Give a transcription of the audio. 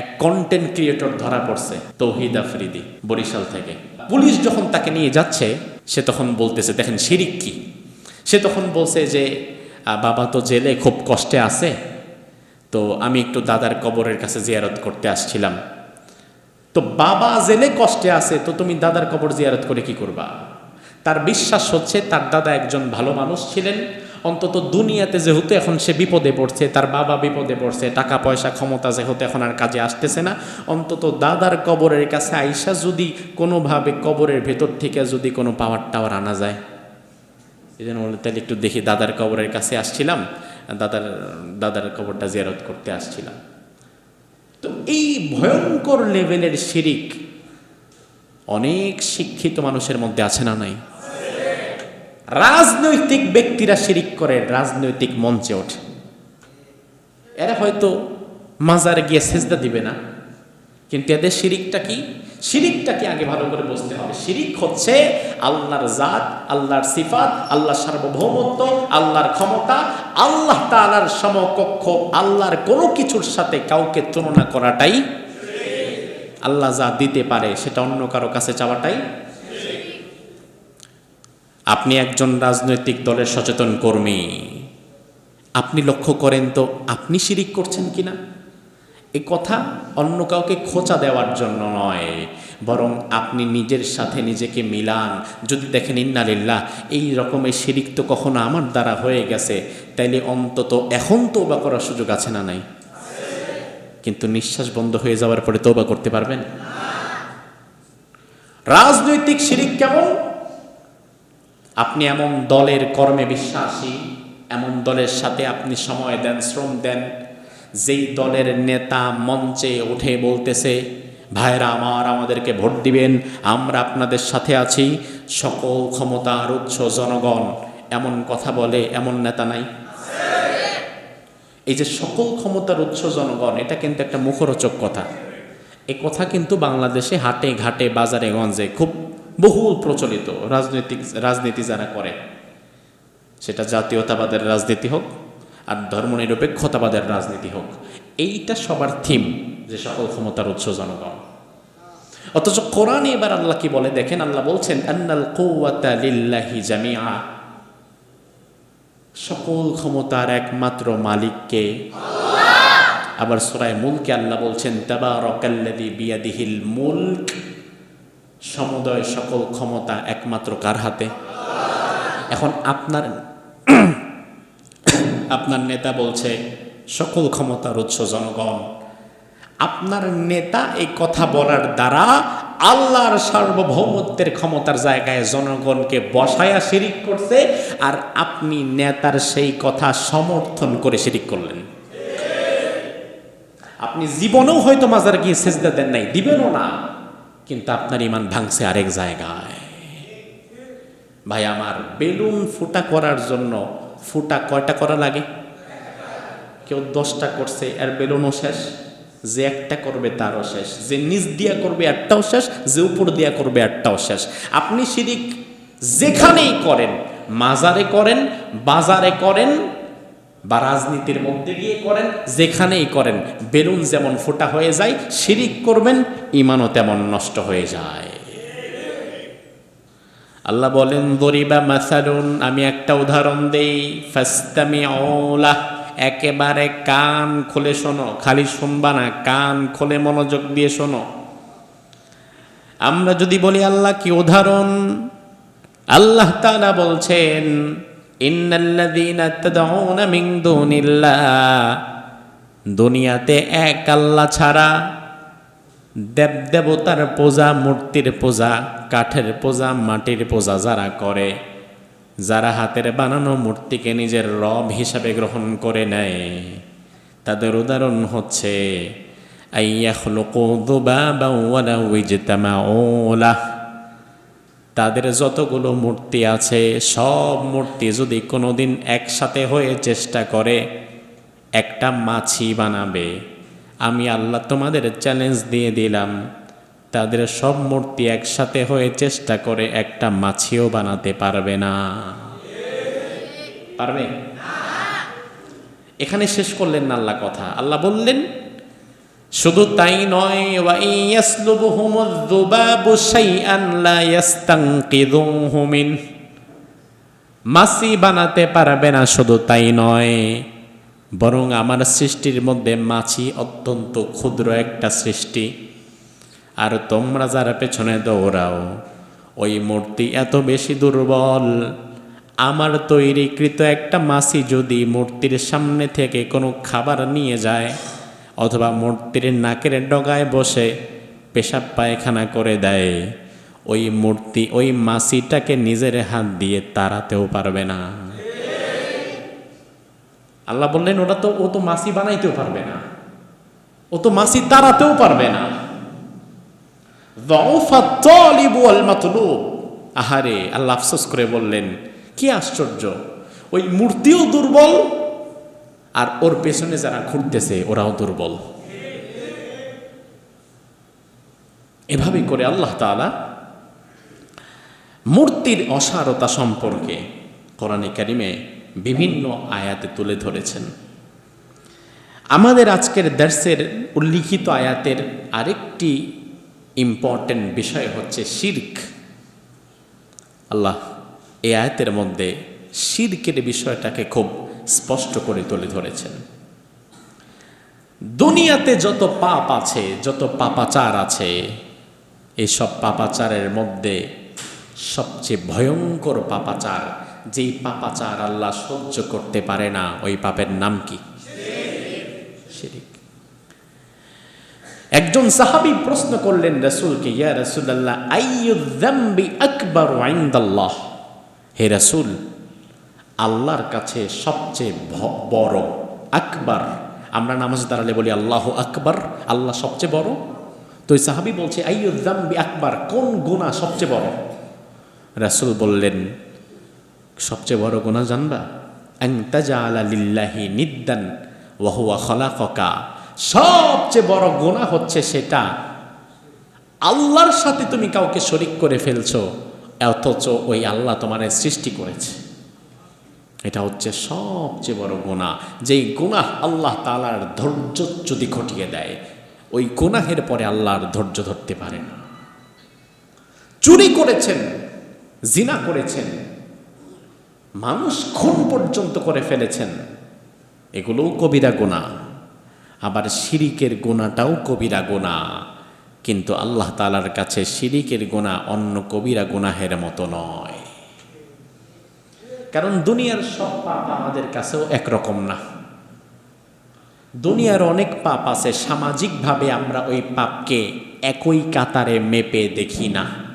এক content creator ধরা পড়ছে, তৌহিদ আফ্রিদি, বরিশাল থেকে। পুলিশ যখন তাকে নিয়ে যাচ্ছে, সে তখন বলতেছে, দেখেন, শিরিক কি? সে তখন বলছে যে বাবা তো জেলে খুব কষ্টে আছে। তো আমি একটু দাদার কবরের কাছে জিয়ারত করতে আসছিলাম। তো বাবা জেলে কষ্টে আছে, তো তুমি দাদার কবর জিয়ারত করে কি করবা? তার বিশ্বাস হচ্ছে, তার দাদা একজন ভালো মানুষ ছিলেন। অন্তত দুনিয়াতে যেহেতু এখন সে বিপদে পড়ছে, তার বাবা বিপদে পড়ছে, টাকা পয়সা ক্ষমতা যেহেতু এখন আর কাজে আসতেছে না, অন্তত দাদার কবরের কাছে আইসা যদি কোনোভাবে কবরের ভেতর থেকে যদি কোনো পাওয়ার টাওয়ার আনা যায়। এই জন্য বলে তাহলে একটু দেখি দাদার কবরের কাছে আসছিলাম, দাদার দাদার কবরটা জিয়ারত করতে আসছিলাম। তো এই ভয়ঙ্কর লেভেলের শিরিক অনেক শিক্ষিত মানুষের মধ্যে আছে না নাই? রাজনৈতিক ব্যক্তিরা শিরিক করে, রাজনৈতিক মঞ্চে ওঠে। এরা হয়তো মাজারে গিয়ে সেজদা দিবে না, কিন্তু এদের শিরিকটা কি? শিরিকটাকে আগে ভালো করে বুঝতে হবে। শিরিক হচ্ছে আল্লাহর জাত, আল্লাহর সিফাত, আল্লাহর সার্বভৌমত্ব, আল্লাহর ক্ষমতা, আল্লাহ তাআলার সমকক্ষ, আল্লাহর কোনো কিছুর সাথে কাউকে তুলনা করাটাই আল্লাহ যা দিতে পারে, সেটা অন্য কারও কাছে চাওয়াটাই আপনি একজন রাজনৈতিক দলের সচেতন কর্মী। আপনি লক্ষ্য করেন তো, আপনি শিরিক করছেন কিনা? এ কথা অন্য কাউকে খোঁচা দেওয়ার জন্য নয়, বরং আপনি নিজের সাথে নিজেকে মিলান। যদি দেখেন ইন্নালিল্লাহ এই রকমের শিরিক তো কখনো আমার দ্বারা হয়ে গেছে, তাইলে অন্তত এখন তো বা করার সুযোগ আছে না নাই? কিন্তু নিঃশ্বাস বন্ধ হয়ে যাওয়ার পরে তৌবা করতে পারবেন? রাজনৈতিক শিরিক কেমন? আপনি এমন দলের কর্মে বিশ্বাসী, এমন দলের সাথে আপনি সময় দেন, শ্রম দেন, যেই দলের নেতা মঞ্চে উঠে বলতেছে, ভাইরা আমার, আমাদেরকে ভোট দিবেন, আমরা আপনাদের সাথে আছি, সকল ক্ষমতার উৎস জনগণ। এমন কথা বলে এমন নেতা নাই। এই যে সকল ক্ষমতার উৎস জনগণ, এটা কিন্তু একটা মুখরোচক কথা। এ কথা কিন্তু বাংলাদেশে হাটে ঘাটে, বাজারে গঞ্জে খুব বহুল প্রচলিত রাজনৈতিক, রাজনীতি যারা করে, সেটা জাতীয়তাবাদের রাজনীতি হোক আর ধর্মনিরপেক্ষতাবাদের রাজনীতি হোক, এইটা সবার থিম যে সকল ক্ষমতার উৎস জনগণ। অথচ কোরআনে এবার আল্লাহ কি বলে? দেখেন আল্লাহ বলছেন, আন্নাল লিল্লাহি জামিআ। সকল ক্ষমতার একমাত্র মালিককে আবার সুরায় মুলকে আল্লাহ বলছেন, তাবারাকাল্লাযী বিয়াদিহিল মুলক সমুদয় সকল ক্ষমতা একমাত্র কার হাতে? এখন আপনার আপনার নেতা বলছে, সকল ক্ষমতার উৎস জনগণ। আপনার নেতা এই কথা বলার দ্বারা আল্লাহর সার্বভৌমত্বের ক্ষমতার জায়গায় জনগণকে বসায়া শিরিক করছে আর আপনি নেতার সেই কথা সমর্থন করে শিরিক করলেন। আপনি জীবনেও হয়তো মাজার গিয়ে সেজদা দেন নাই, দিবেনও না। কিন্তু আপনার ইমান ভাঙছে আরেক জায়গায়। ভাই, আমার বেলুন ফুটা করার জন্য ফুটা কয়টা করা লাগে? কেউ দশটা করছে আর বেলুনও শেষ, যে একটা করবে তারও শেষ, যে নিচ দিয়া করবে একটাও শেষ, যে উপর দিয়া করবে একটাও শেষ। আপনি শিরিক যেখানেই করেন, মাজারে করেন, বাজারে করেন বা রাজনীতির মধ্যে গিয়ে করেন, যেখানেই করেন, বেলুন যেমন ফোটা হয়ে যায়, শিরিক করবেন, ইমানও তেমন নষ্ট হয়ে যায়। আল্লাহ বলেন, দরিবা মাসালুন আমি একটা উদাহরণ দেই ফাস্তামি ওলা একেবারে কান খুলে শোনো, খালি শুনবা না, কান খুলে মনোযোগ দিয়ে শোনো। আমরা যদি বলি, আল্লাহ কি উদাহরণ? আল্লাহ তাআলা বলছেন দুনিয়াতে এক আল্লাহ ছাড়া দেব দেবতার পূজা, মূর্তির পূজা, কাঠের পূজা, মাটির পূজা যারা করে, যারা হাতের বানানো মূর্তিকে নিজের রব হিসাবে গ্রহণ করে নেয়। তাদের উদাহরণ হচ্ছে তাদের যতগুলো মূর্তি আছে, সব মূর্তি যদি কোনোদিন একসাথে হয়ে চেষ্টা করে, একটা মাছি বানাবে। আমি আল্লাহ তোমাদের চ্যালেঞ্জ দিয়ে দিলাম। তাদের সব মূর্তি একসাথে হয়ে চেষ্টা করে একটা মাছিও বানাতে পারবে না। পারবে? এখানে শেষ করলেন না আল্লাহ কথা। আল্লাহ বললেন শুধু তাই নয় মাছি বানাতে পারবে না শুধু তাই নয়, বরং আমার সৃষ্টির মধ্যে মাছি অত্যন্ত ক্ষুদ্র একটা সৃষ্টি। আর তোমরা যারা পেছনে দৌড়াও, ওই মূর্তি এত বেশি দুর্বল। আমার তৈরিকৃত একটা মাছি যদি মূর্তির সামনে থেকে কোনো খাবার নিয়ে যায় অথবা মূর্তির নাকের ডগায় বসে পেশাব পায়খানা করে দেয়। ওই মূর্তি, ওই মাসিটাকে নিজের হাত দিয়ে তাড়াতেও পারবে না। আল্লাহ বললেন, ওটা তো, ও তো মাসি বানাইতেও পারবে না। ও তো মাসি তাড়াতেও পারবে না। আহারে, আল্লাহ আফসোস করে বললেন, কি আশ্চর্য। ওই মূর্তিও দুর্বল আর ওর পেছনে যারা ঘুরতেছে, ওরাও দুর্বল। এভাবে করে আল্লাহ তাআলা মূর্তির অসারতা সম্পর্কে কোরআনে কারিমে বিভিন্ন আয়াতে তুলে ধরেছেন। আমাদের আজকের দর্শের উল্লিখিত আয়াতের আরেকটি ইম্পর্টেন্ট বিষয় হচ্ছে শির্ক। আল্লাহ, এই আয়াতের মধ্যে শির্কের বিষয়টাকে খুব স্পষ্ট করে তুলে ধরেছেন। দুনিয়াতে যত পাপ আছে, যত পাপাচার আছে এইসব পাপাচারের মধ্যে সবচেয়ে ভয়ঙ্কর পাপাচার, যেই পাপাচার আল্লাহ সহ্য করতে পারে না, ওই পাপের নাম কি? একজন সাহাবী প্রশ্ন করলেন রসুলকে, ইয়া রসুল্লাহ আইয়ুদ্দাম্বি আকবর আইন্দাল্লাহ হে রসুল আল্লাহর কাছে সবচেয়ে বড়, আকবর। আমরা নামাজ দাঁড়ালে বলি আল্লাহ আকবর, আল্লাহ সবচেয়ে বড়। তো ওই সাহাবি বলছে আইয়ুদ্দাম্বি আকবর, কোন গুণা সবচেয়ে বড়? রাসূল বললেন, সবচেয়ে বড় গুণা জানবা? নিদ্দান সবচেয়ে বড় গুণা হচ্ছে সেটা, আল্লাহর সাথে তুমি কাউকে শরিক করে ফেলছো, অথচ ওই আল্লাহ তোমার সৃষ্টি করেছে। এটা হচ্ছে সবচেয়ে বড় গোনা যেই গুনাহ আল্লাহ তালার ধৈর্য যদি ঘটিয়ে দেয়, ওই গোনাহের পরে আল্লাহর ধৈর্য ধরতে পারে না। চুরি করেছেন, জিনা করেছেন, মানুষ খুন পর্যন্ত করে ফেলেছেন, এগুলোও কবিরা গোনা আবার শিরিকের গোনাটাও কবিরা গোনা কিন্তু আল্লাহ তালার কাছে শিরিকের গোনা অন্য কবিরা গোনাহের মতো নয়। কারণ দুনিয়ার সব পাপ আমাদের কাছেও একরকম না। দুনিয়ার অনেক পাপ আছে, সামাজিকভাবে আমরা ওই পাপকে একই কাতারে মেপে দেখি না।